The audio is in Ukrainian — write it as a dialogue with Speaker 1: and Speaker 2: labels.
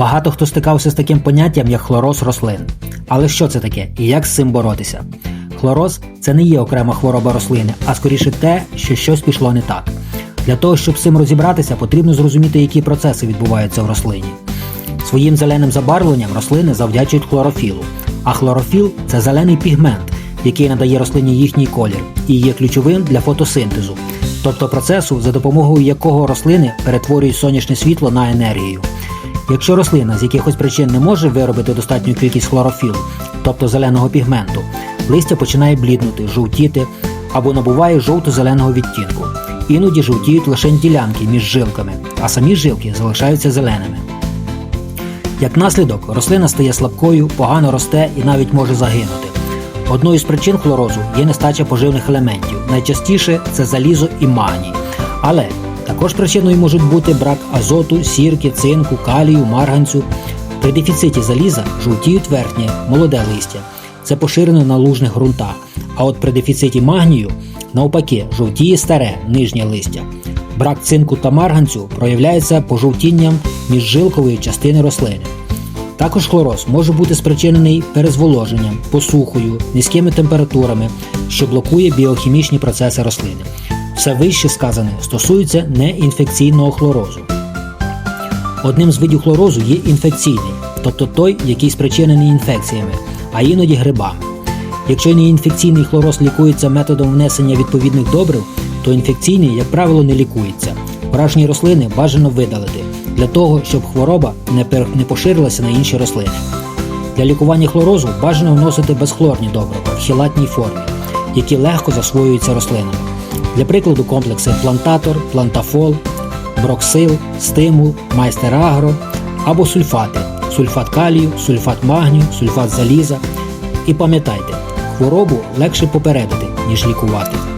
Speaker 1: Багато хто стикався з таким поняттям, як хлороз рослин. Але що це таке і як з цим боротися? Хлороз це не є окрема хвороба рослини, а скоріше те, що щось пішло не так. Для того, щоб з цим розібратися, потрібно зрозуміти, які процеси відбуваються в рослині. Своїм зеленим забарвленням рослини завдячують хлорофілу, а хлорофіл це зелений пігмент, який надає рослині їхній колір і є ключовим для фотосинтезу, тобто процесу, за допомогою якого рослини перетворюють сонячне світло на енергію. Якщо рослина з якихось причин не може виробити достатню кількість хлорофілу, тобто зеленого пігменту, листя починає бліднути, жовтіти або набуває жовто-зеленого відтінку. Іноді жовтіють лише ділянки між жилками, а самі жилки залишаються зеленими. Як наслідок, рослина стає слабкою, погано росте і навіть може загинути. Одною з причин хлорозу є нестача поживних елементів. Найчастіше це залізо і магній. Але також причиною можуть бути брак азоту, сірки, цинку, калію, марганцю. При дефіциті заліза жовтіють верхнє, молоде листя. Це поширено на лужних ґрунтах. А от при дефіциті магнію, навпаки, жовтіє старе нижнє листя. Брак цинку та марганцю проявляється пожовтінням міжжилкової частини рослини. Також хлороз може бути спричинений перезволоженням, посухою, низькими температурами, що блокує біохімічні процеси рослини. Все вище сказане стосується неінфекційного хлорозу. Одним з видів хлорозу є інфекційний, тобто той, який спричинений інфекціями, а іноді грибами. Якщо неінфекційний хлороз лікується методом внесення відповідних добрив, то інфекційний, як правило, не лікується. Вражені рослини бажано видалити для того, щоб хвороба не поширилася на інші рослини. Для лікування хлорозу бажано вносити безхлорні добрива в хілатній формі, які легко засвоюються рослинами. Для прикладу комплекси плантатор, плантафол, броксил, стимул, майстер агро або сульфати, сульфат калію, сульфат магнію, сульфат заліза. І пам'ятайте, хворобу легше попередити, ніж лікувати.